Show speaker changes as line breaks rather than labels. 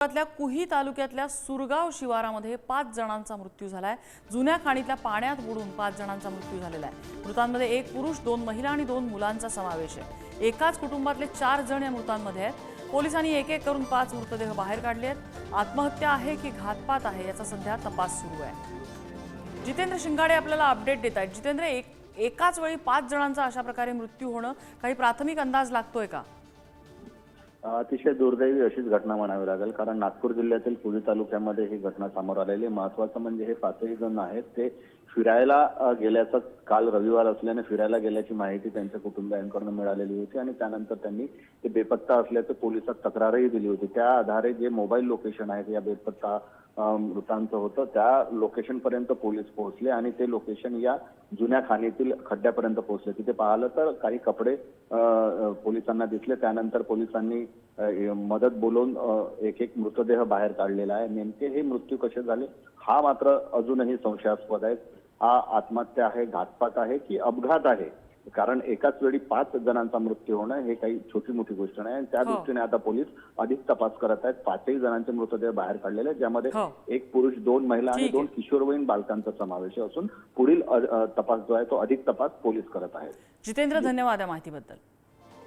जिल्ह्यातल्या कुही तालुक्यातल्या सुरगाव शिवारामध्ये पाच जणांचा मृत्यू झालाय. जुन्या खाणीतल्या पाण्यात बुडून पाच जणांचा मृत्यू झालेला आहे. मृतांमध्ये एक पुरुष दोन महिला आणि दोन मुलांचा समावेश आहे. एकाच कुटुंबातले चार जण या मृतांमध्ये आहेत. पोलिसांनी एक एक करून पाच मृतदेह बाहेर काढले आहेत. आत्महत्या आहे की घातपात आहे याचा सध्या तपास सुरू आहे. जितेंद्र शिंगाडे आपल्याला अपडेट देत आहेत. जितेंद्र एक एकाच वेळी पाच जणांचा अशा प्रकारे मृत्यू होणं काही प्राथमिक अंदाज लागतोय का?
अतिशय दुर्दैवी अशीच घटना म्हणावी लागेल. कारण नागपूर जिल्ह्यातील पुणे तालुक्यामध्ये ही घटना समोर आलेली महत्वाचं म्हणजे हे पाचही जण आहेत ते फिरायला गेल्याचा गेल्याचं काल रविवार असल्याने फिरायला गेल्याची माहिती त्यांच्या कुटुंबियांकडून मिळालेली होती आणि त्यानंतर त्यांनी ते बेपत्ता असल्याचं पोलिसात तक्रारही दिली होती. त्या आधारे जे मोबाईल लोकेशन आहे या बेपत्ता मृतांचं होतं त्या लोकेशन पर्यंत पोलीस पोहोचले आणि ते लोकेशन या जुन्या खाणीतील खड्ड्यापर्यंत पोहोचले. तिथे पाहिलं तर काही कपडे पोलिसांना दिसले. त्यानंतर पोलिसांनी मदत बोलवून एक एक मृतदेह बाहेर काढलेला आहे. नेमके हे मृत्यू कसे झाले? हा मात्र अजूनही संशयास्पद आहे. हा आत्महत्या आहे घातपात आहे की अपघात आहे कारण एकाच वेळी पाच जणांचा मृत्यू होणं हे काही छोटी मोठी गोष्ट नाही आणि त्या
हो.
दृष्टीने आता पोलीस अधिक तपास करत आहेत पाचही जणांचे मृतदेह बाहेर काढलेले आहेत ज्यामध्ये
हो.
एक पुरुष दोन महिला आणि. दोन किशोरवयीन बालकांचा समावेश असून पुढील तपास जो आहे तो अधिक तपास पोलीस करत आहेत
जितेंद्र धन्यवाद या माहितीबद्दल